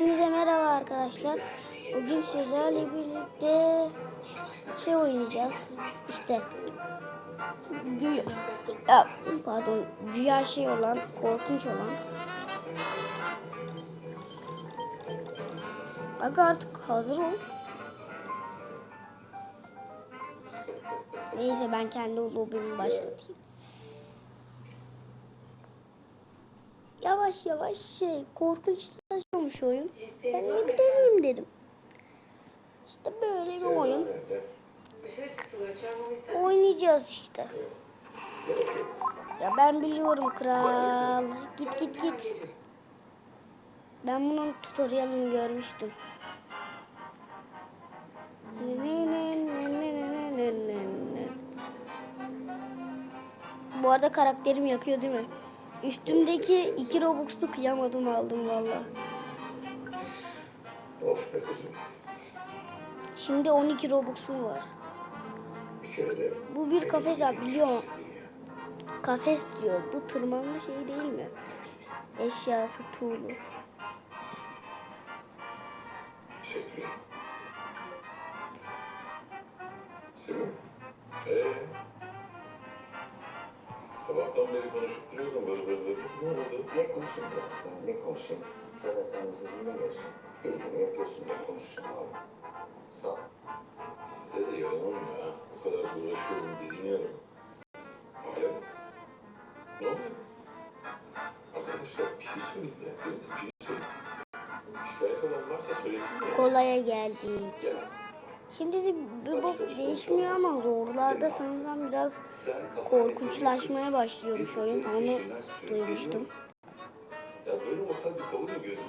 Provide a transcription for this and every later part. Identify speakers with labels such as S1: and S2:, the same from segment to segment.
S1: Hepinize merhaba arkadaşlar. Bugün sizlerle birlikte şey oynayacağız. İşte güya, ya, pardon güya şey olan, korkunç olan. Bak artık hazır ol. Neyse ben kendi lobimi başlatayım. Yavaş yavaş şey korkunçlaşıyormuş oyun. Ben de bir deneyeyim dedim. İşte böyle bir oyun. Oynayacağız işte. Ya ben biliyorum kral. Git git git. Ben bunun tutorialini görmüştüm. Bu arada karakterim yakıyor değil mi? Üstümdeki iki Robux'u kıyamadım aldım valla.
S2: Of be kızım.
S1: Şimdi 12 Robux'um var.
S2: Bir kere de
S1: Bu bir kafes abi biliyorum. Kafes diyor. Bu tırmanma şeyi değil mi? Eşyası tuğlu.
S2: teşekkür ederim. Sevim. Ee? Sabahtan beri konuşup duruyordum böyle böyle böyle. Ne oldu?
S3: Ne konuşayım ya? Ben ne konuşayım? Zaten sen bizi dinlemiyorsun. Bildiğini yapıyorsun da konuşsun abi. Sağ ol.
S2: Size de yaramam ya. O kadar uğraşıyorum, didiniyorum. Hala? Ne oluyor? Arkadaşlar bir şey söyleyin ya. Biriniz bir şey söyleyin. Şikayet olan varsa söylesin ya.
S1: Kolaya geldik.
S2: Gel.
S1: Şimdi de bir bok değişmiyor ama zorlarda sanırım biraz korkunçlaşmaya başlıyormuş oyun. Onu duymuştum.
S2: Ya böyle ortak bir kavga gözünü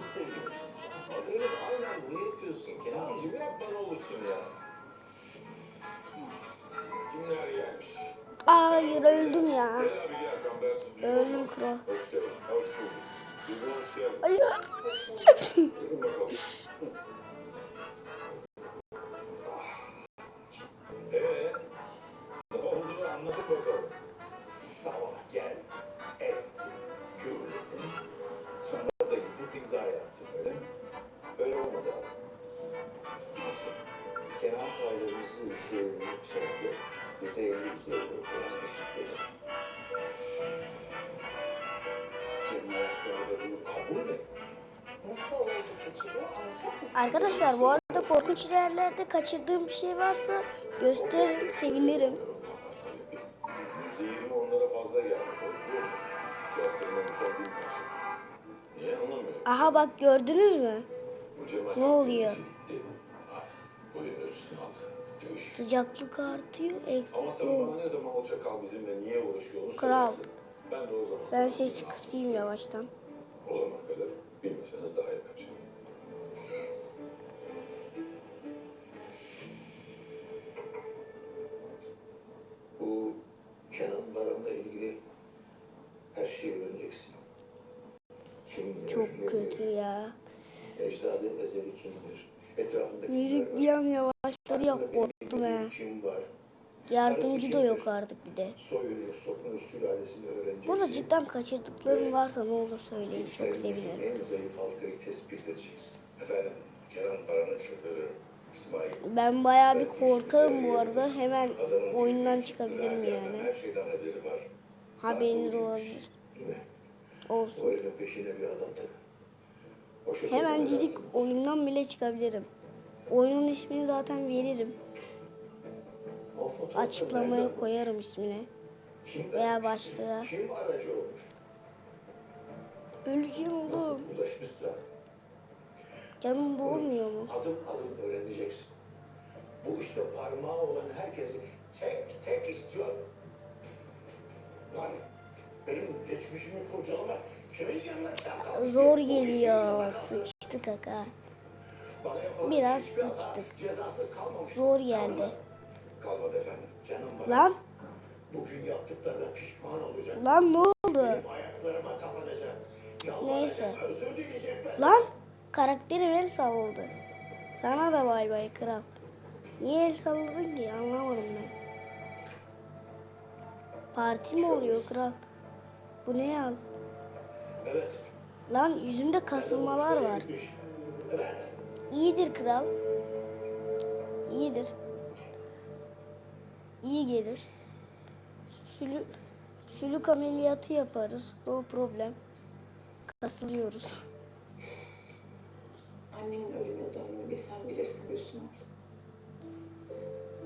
S2: evet aynen bunu yapıyorsun. Kenancığım yapma ne olursun ya. Kimler gelmiş?
S1: Hayır öldüm ya. Öldüm kral. Hayır. Arkadaşlar bu arada korkunç yerlerde kaçırdığım bir şey varsa gösterin sevinirim.
S2: Şey.
S1: Aha bak gördünüz mü? Ne oluyor? Sıcaklık artıyor.
S2: Ama sen
S1: Ek- Kral.
S2: Ben de o zaman
S1: Ben sesi kısayım yavaştan.
S2: O zamana kadar bilmeseniz daha iyi kaçın.
S3: Etrafındaki
S1: Müzik bir an yavaşladı ya korktum he.
S3: Kim var,
S1: Yardımcı da yok artık bir de.
S3: soyunu, sopunu, sülalesini öğreneceksin.
S1: Burada cidden kaçırdıklarım varsa ne olur söyleyin. Çok sevinirim.
S3: En zayıf halkayı tespit edeceksin. Efendim, Kenan Baran'ın şoförü İsmail.
S1: Ben bayağı bir korkarım bu arada. Hemen oyundan çıkabilirim yani.
S3: Her şeyden haberi var.
S1: Haberiniz olabilir.
S3: Ne?
S1: Olsun.
S3: O peşine bir adam tabii. Şoför
S1: Hemencik oyundan bile çıkabilirim. Oyunun ismini zaten veririm. Açıklamaya koyarım ismini. Veya başlığa. Öleceğim oğlum. Canım boğulmuyor mu?
S3: adım adım öğreneceksin. Bu işte parmağı olan herkesi tek tek istiyor. Lan benim geçmişimi kurcalama.
S1: Zor geliyor. Sıçtık kaka. Biraz sıçtık. Zor geldi. Lan lan ne oldu? Neyse. Lan karakterim el salladı. Sana da bay bay kral. Niye el salladın ki anlamadım ben. Parti mi oluyor kral? Bu ne ya?
S3: Evet.
S1: Lan yüzümde kasılmalar var.
S3: Gitmiş.
S1: İyidir kral. İyidir. İyi gelir. Sülük, sülük ameliyatı yaparız. No problem. Kasılıyoruz.
S4: Annemin ölüm yıldönümü bir sen bilirsin Gülsüm.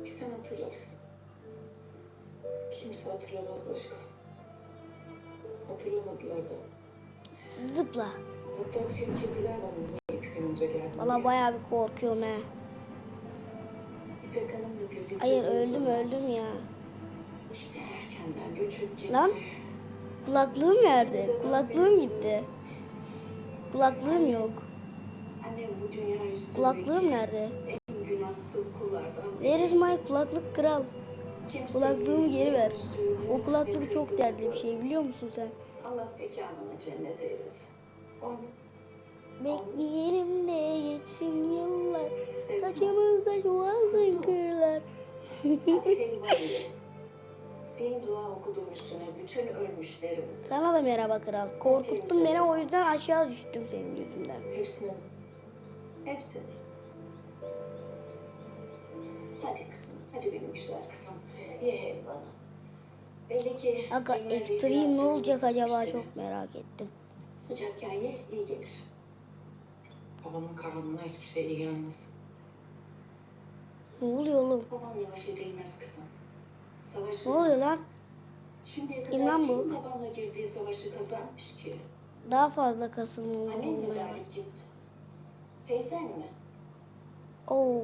S4: Bir sen hatırlarsın. Kimse hatırlamaz başka. Hatırlamadılar da.
S1: Zıpla. Valla bayağı bir korkuyorum he. Hayır öldüm öldüm ya.
S4: İşte.
S1: Lan. Kulaklığım nerede? Kulaklığım gitti. Kulaklığım yok. Kulaklığım nerede? is my kulaklık kral? Kulaklığımı geri ver. O kulaklık çok değerli bir şey biliyor musun sen?
S4: Allah mekanını cennet eylesin. Onu
S1: Bekleyelim de geçsin yıllar.
S4: sevdim.
S1: Saçımızda çoğalsın kırlar.
S4: Bin dua okudum üstüne bütün ölmüşlerimiz.
S1: Sana da merhaba kral. Korkuttun beni o yüzden aşağı düştüm senin yüzünden.
S4: Hepsini. Hepsini. Hadi kızım. Hadi benim güzel kızım. Ye helvanı. Belli ki...
S1: Aga ekstrem ne olacak acaba çok merak ettim.
S4: seni. Sıcakken ye iyi gelir. Babamın karanlığına hiçbir şey iyi gelmez.
S1: Ne oluyor oğlum?
S4: Babam yavaş edilmez kızım. Savaşı
S1: Ne oluyor lan?
S4: Şimdiye kadar
S1: kim bu?
S4: babanla girdiği savaşı kazanmış ki?
S1: Daha fazla kasılma
S4: Annen mi galip gitti? Teyzen mi?
S1: Oo.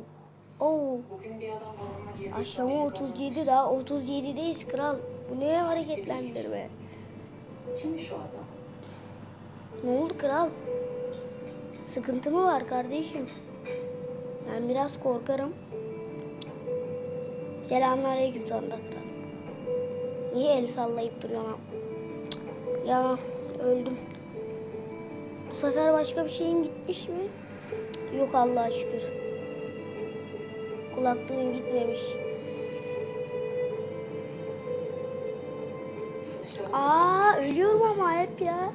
S1: Oo.
S4: Bugün bir adam babamla girdiği
S1: Aşama
S4: savaşı
S1: 37 daha 37'deyiz kral. Bu ne hareketlendirme?
S4: Kim şu adam?
S1: Ne oldu kral? Sıkıntı mı var kardeşim? Ben biraz korkarım. Selamünaleyküm sana da kral. Niye el sallayıp duruyorsun? Ya öldüm. Bu sefer başka bir şeyim gitmiş mi? Yok Allah'a şükür. Kulaklığım gitmemiş. Aa ölüyorum ama hep ya.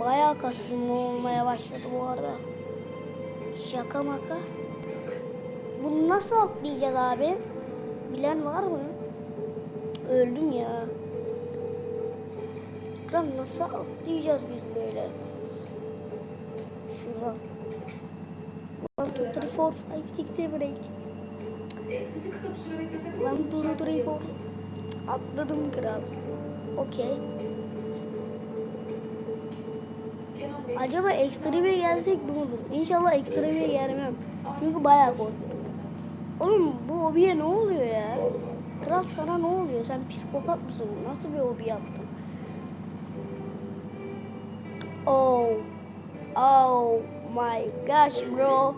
S1: Bayağı kasılma olmaya başladı bu arada. Şaka maka. Bunu nasıl atlayacağız abi? Bilen var mı? Öldüm ya. Kral nasıl atlayacağız biz böyle? Şuradan. 1, 2, 3, 4, 5, 6, 7, 8.
S4: E, sizi kısa bir süre bekletebilir
S1: 1,
S4: miyim?
S1: 2, 3, 4. Atladım kral. Okey. Acaba ekstra bir gelsek ne olur? İnşallah ekstra bir gelmem. Çünkü bayağı korkuyorum. Oğlum bu hobiye ne oluyor ya? Kral sana ne oluyor? Sen psikopat mısın? Nasıl bir hobi yaptın? Oh. Oh my gosh bro.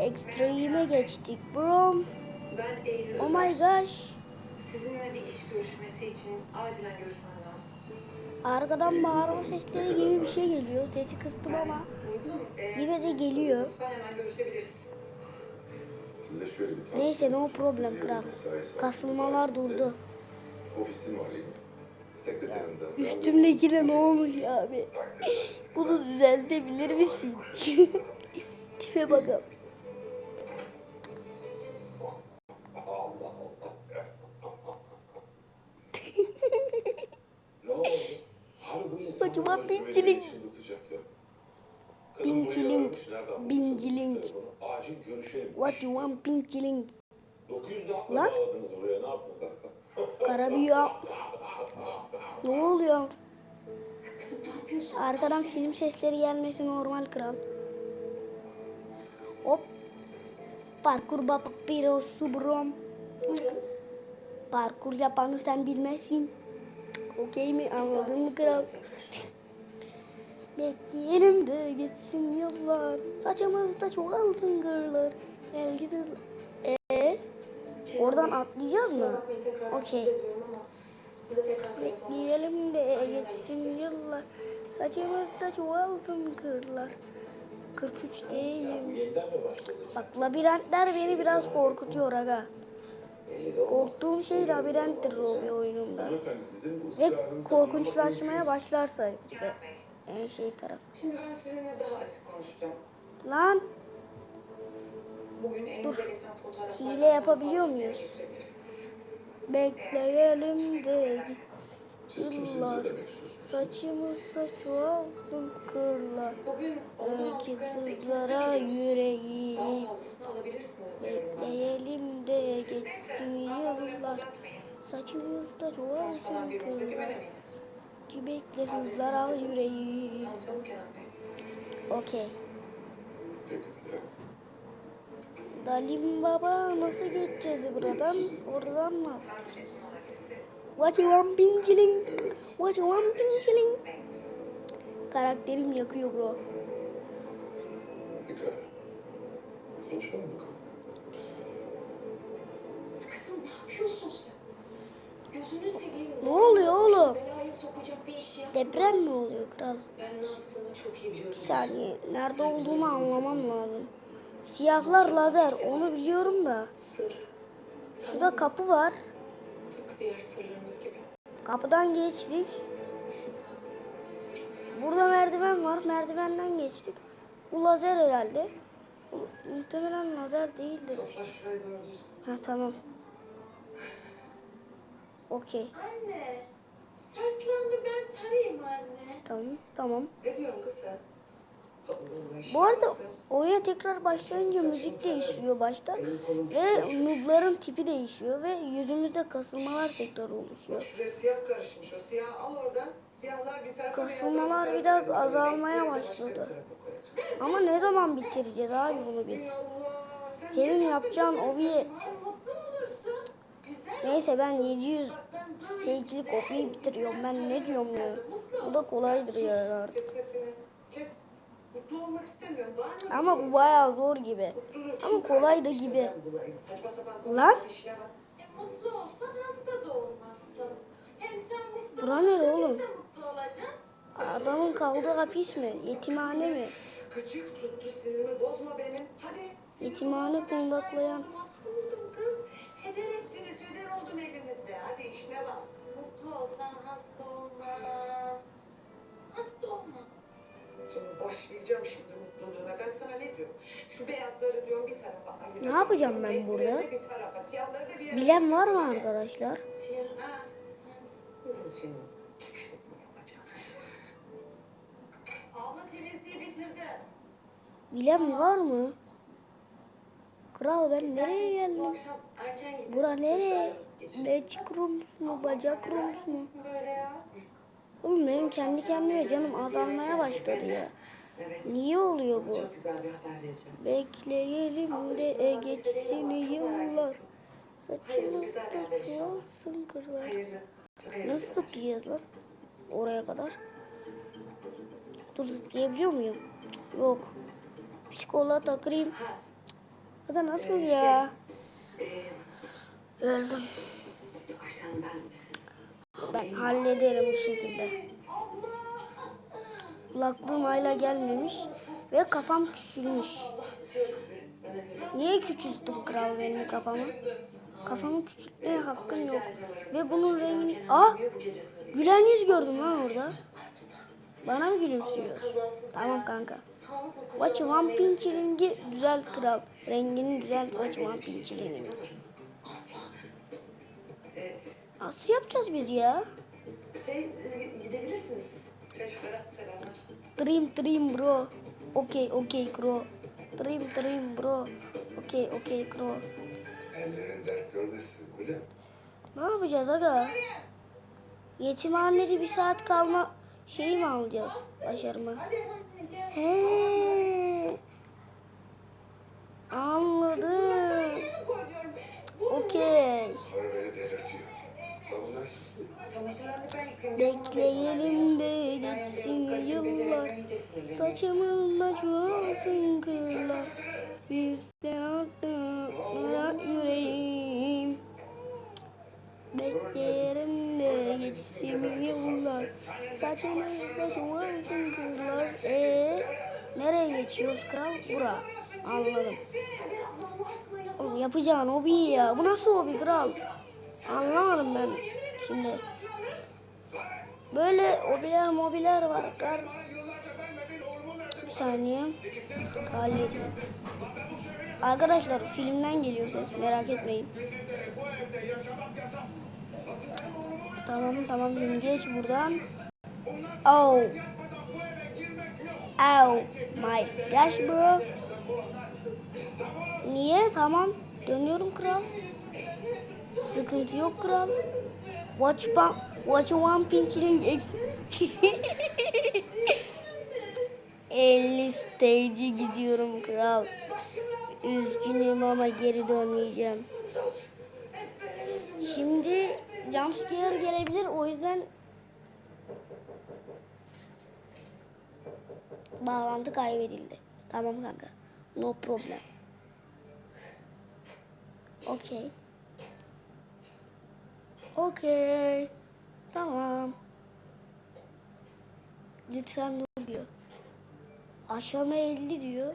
S1: Extreme'e geçtik bro.
S4: ben Eylül
S1: Oh my gosh.
S4: Sizinle bir iş görüşmesi için acilen görüşmem lazım.
S1: Arkadan bağırma sesleri gibi bir şey geliyor. Sesi kıstım ama Yine de geliyor.
S4: uygunsa hemen görüşebiliriz.
S2: Size şöyle bir tavsiye
S1: neyse no problem kral. Kasılmalar durdu.
S2: Arayın. Sekreterimden.
S1: Üstümdekine ne olmuş abi? Bunu düzeltebilir misin? Tipe bakalım. Pinciling.
S2: telefonu? Acil görüşelim.
S1: What you want pink chilling?
S2: 900 daha
S1: Lan. Karabüya. Ne oluyor? Arkadan film sesleri gelmesi normal kral. Hop. Parkur baba pirosu brom.
S4: Buyurun.
S1: Parkur yapanı sen bilmezsin. Okey mi? Anladın mı kral? Bekleyelim de geçsin yıllar. Saçımızda çoğalsın gırlar. Belgisiz... Ee, oradan atlayacağız mı? Okey. Bekleyelim de geçsin yıllar. Saçımızda çoğalsın kırlar. 43 değil.
S2: Yeniden mi başladı?
S1: Bak labirentler beni biraz korkutuyor aga. Korktuğum şey labirenttir Robi oyununda. Ve korkunçlaşmaya başlarsa de en şey taraf.
S5: Şimdi ben sizinle daha açık konuşacağım.
S1: Lan
S5: Bugün elinize geçen fotoğraflardan
S1: Hile yapabiliyor muyuz?
S5: getirebilirim.
S1: bekleyelim de
S2: kimsiniz
S1: yıllar saçımızda çoğalsın kırlar.
S5: Diyorum ben.
S1: bekleyelim de geçsin yıllar. Saçımızda çoğalsın kırlar. Yüreğim.
S5: Tanışalım Kenan Bey.
S1: Okey. Dalim baba nasıl geçeceğiz buradan? Oradan mı atlayacağız? What you want pinciling? What you want pinciling? Karakterim yakıyor bro.
S4: Ne
S1: oluyor oğlum?
S4: Sokacak bir iş yap.
S1: Deprem mi oluyor kral?
S4: Ben ne yaptığımı çok iyi biliyorum.
S1: Bir saniye. Nerede olduğumu anlamam lazım. Siyahlar lazer. Onu biliyorum da.
S4: Sır.
S1: Şurada kapı var.
S5: Tıpkı diğer sırlarımız gibi.
S1: Kapıdan geçtik. Burada merdiven var. Merdivenden geçtik. Bu lazer herhalde. Bu muhtemelen lazer değildir. Ha tamam. Okey.
S6: Anne, saçlarını ben tarayayım anne.
S1: Tamam. Tamam.
S5: Ne diyorsun kız sen?
S1: Bu arada oyuna tekrar başlayınca müzik değişiyor başta. Ve noobların tipi değişiyor ve yüzümüzde kasılmalar tekrar oluşuyor.
S7: Şuraya siyah karışmış. O siyah al oradan. Siyahlar bir tarafa
S1: Kasılmalar biraz azalmaya başladı. Ama ne zaman bitireceğiz abi bunu biz? Senin yapacağın obiye... Neyse ben 700 stage'lik obiyi bitiriyorum. Ben ne diyorum ya? Bu da kolaydır ya artık. Ama bu bayağı zor gibi. Ama kolay da gibi. Lan! Bura
S6: olunca
S1: oğlum? Adamın kaldığı hapis mi? Yetimhane mi?
S7: Gıcık tuttu sinirimi.
S1: Yetimhane kundaklayan.
S7: Kız. Ettiniz. Heder oldum elinizde. Hadi işine bak.
S6: Mutlu olsan hasta olma. Hasta olma.
S7: Sonra başlayacağım şimdi mutluluğuna. Ben sana ne diyorum? Şu beyazları diyorum bir tarafa ayır.
S1: Ne yapacağım ben burada?
S7: Bir tarafa, siyahları da bir yere.
S1: Bilen var mı arkadaşlar?
S7: Siyah. Ha. Şimdi.
S1: Bilen var mı? Kral ben nereye geldim? Bura nereye? Magic Rooms mu? Bacak Rooms mu? Oğlum benim kendi kendime canım azalmaya başladı ya. Niye oluyor bu? Bekleyelim de geçsin yıllar. Saçımızda çoğalsın kırlar. Nasıl zıplayacağız lan? Oraya kadar. Dur zıplayabiliyor muyum? Yok. Psikolata kırayım. Ya da nasıl ya? Öldüm.
S7: Ben
S1: hallederim bu şekilde. Kulaklığım hala gelmemiş ve kafam küçülmüş. Niye küçülttün kral benim kafamı? Kafamı küçültmeye hakkın yok. Ve bunun rengi... Aa! Gülen yüz gördüm lan orada. Bana mı gülümsüyor? Tamam kanka. You want pinçilingi düzelt kral. Rengini düzelt you want pinçilingini. Nasıl yapacağız biz ya?
S7: Şey e, gidebilirsiniz siz. Çocuklara selamlar.
S1: Dream dream bro. Okey okey bro. Dream dream bro. Okey okey bro.
S2: Ellerin dert görmesin mi?
S1: Ne yapacağız aga? Yetimhanede bir saat kalma şeyi mi alacağız? Başarımı. He. Anladım. Okey.
S2: Sonra beni delirtiyor. Ben bunları susmuyorum.
S7: Çamaşırlarını ben yıkayayım.
S1: Bekleyelim de geçsin yıllar. Saçımın çoğalsın kırlar. Bizden arttılar yüreğim. Bekleyelim de geçsin yıllar. Saçımızda çoğalsın kırlar. Ee, nereye geçiyoruz kral? Bura. Anladım. Oğlum yapacağın hobi ya. Bu nasıl hobi kral? Anlamadım ben şimdi. Böyle hobiler mobiler var. Kar... Bir saniye. Halledeyim. Arkadaşlar filmden geliyor ses merak etmeyin. Tamam tamam şimdi geç buradan. Oh. Oh my gosh bro. Niye? Tamam. Dönüyorum kral. Sıkıntı yok kral. Watch one, watch one pinching X. 50 stage'e gidiyorum kral. Üzgünüm ama geri dönmeyeceğim. Şimdi jumpscare gelebilir o yüzden bağlantı kaybedildi. Tamam kanka. No problem. Okey. Okey. Tamam. Lütfen dur diyor. Aşama 50 diyor.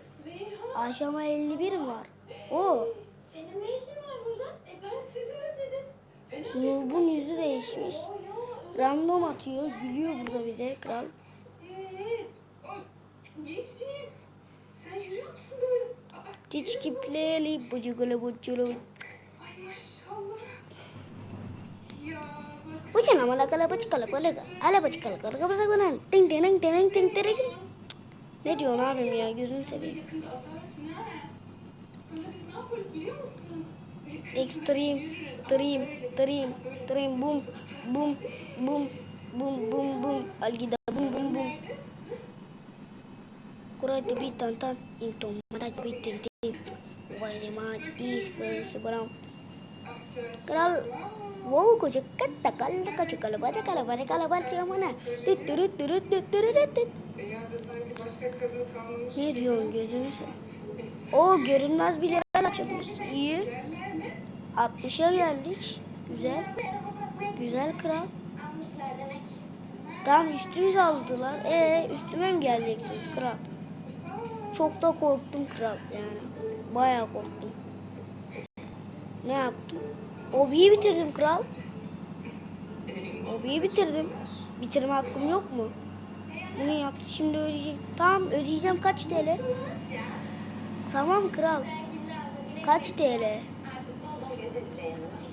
S1: Aşama 51 mi var? O.
S6: senin ne işin var burada? E ben sizi özledim.
S1: Nur'un yüzü değişmiş. Random atıyor. Gülüyor burada bize kral.
S5: Ee, Geçeyim. Sen yürüyor musun böyle? Aa,
S1: Tiç kipleli bucugulu buculu.
S5: Kena
S1: mana kalau baca kalau kau lekar, kalau baca kalau kau lekar bersama guna. Ting ting ting ting ting
S5: teri. Nanti orang ada mian juga tu sebi.
S1: Extreme, trim,
S5: trim,
S1: trim, boom, boom, boom, boom, boom, boom, algi boom, boom, boom. Kurang tu tantan tan, itu mana tu bintang tan? Wah ni mati, sebab sebab orang Kral, wow ko cekat takal ka cukal bada kala bada kala bada mana. Tut tut tut tut tut tut.
S5: Dünyada sanki başka kadın kalmamış.
S1: Ne diyorsun gözünü seveyim. O görünmez bir level açılmış. İyi. 60'a geldik. Güzel. Güzel kral. Tamam üstümüze aldılar. E üstüme mi geleceksiniz kral? Çok da korktum kral yani. Bayağı korktum. Ne yaptım? Hobiyi bitirdim kral. Hobiyi bitirdim. Bitirme hakkım yok mu? Bunu yaptı şimdi ödeyecek. Tamam ödeyeceğim kaç TL? Tamam kral. Kaç TL?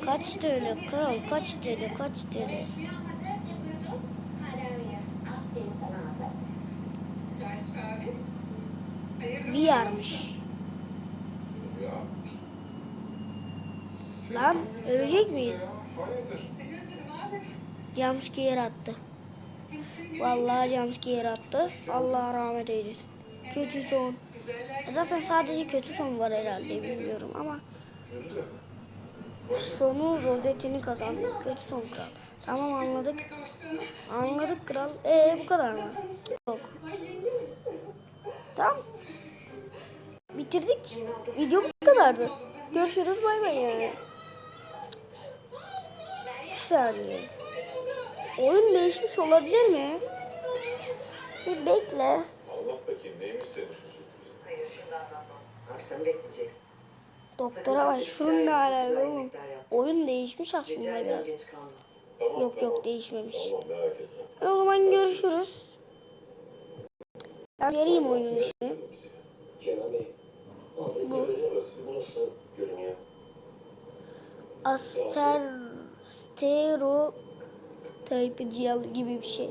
S1: Kaç TL kral? Kaç TL? Kaç TL?
S6: Uyanmadı, yapıyordu. Hala uyuyor. Aferin sana Atas.
S5: Yaş abi. Hayırlı
S1: Bir yarmış.
S2: Ya.
S1: Lan ölecek miyiz?
S5: Abi.
S1: Jumpscare attı. Vallahi jumpscare attı. Allah rahmet eylesin. Kötü son. E Zaten sadece kötü son var herhalde bilmiyorum ama sonu rozetini kazandı. Kötü son kral. Tamam anladık. Anladık kral. Ee bu kadar mı? Yok. Tamam. Bitirdik. Video bu kadardı. Görüşürüz bay bay yani. Bir saniye. Oyun değişmiş olabilir mi? Bir bekle.
S2: Anlat bakayım neymiş senin şu sürprizin?
S7: Hayır şimdi anlatmam. Akşam bekleyeceksin.
S1: Doktora başvurun da alakalı oğlum. Oyun değişmiş aslında biraz.
S2: Tamam,
S1: Yok
S2: tamam.
S1: yok değişmemiş.
S2: Tamam merak etme.
S1: O zaman görüşürüz. Ben vereyim oyunun
S3: burası. Bu nasıl görünüyor?
S1: Aster GL gibi bir şey.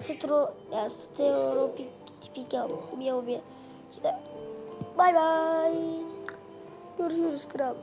S1: Stro ya Stereopik tipik ya bir bir. İşte bay bay. Görüşürüz kral.